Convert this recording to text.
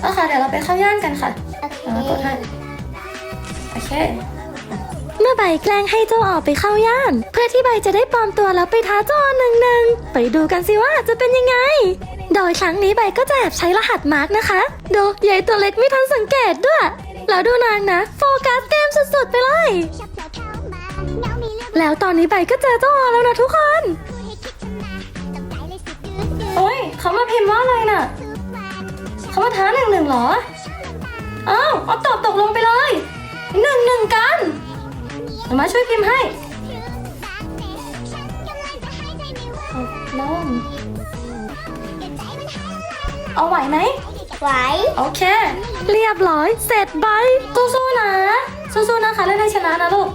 เอาค่ะเดี๋ยวเราไปเข้าย่านกันค่ะโอเคเดี๋ยวเรากดให้โอเค เมื่อใบแกล้งให้เจ้าออกไปเข้าย่าน เพื่อที่ใบจะได้ปลอมตัวแล้วไปท้าเจ้าอหนึ่งหนึ่งไปดูกันสิว่าจะเป็นยังไง โดยครั้งนี้ใบก็จะแอบใช้รหัสมาร์กนะคะดูใหญ่ตัวเล็กไม่ทันสังเกตด้วย แล้วดูนางนะ โฟกัสเกมสุดๆไปเลย แล้วตอนนี้ใบก็เจอเจ้าออแล้วนะทุกคน โอ้ยเขามาพิมพ์ว่าอะไรน่ะ เขามาท้าหนึ่งหนึ่งเหรอ อ้าวเอาตอบตกลงไปเลยหนึ่งหนึ่งกันเดี๋ยวมาช่วยพิมพ์ให้เอาลองเอาไหวไหมไหว โอเค เรียบร้อย เสร็จใบสู้ๆนะ สู้ๆนะคะเล่นให้ชนะนะลูก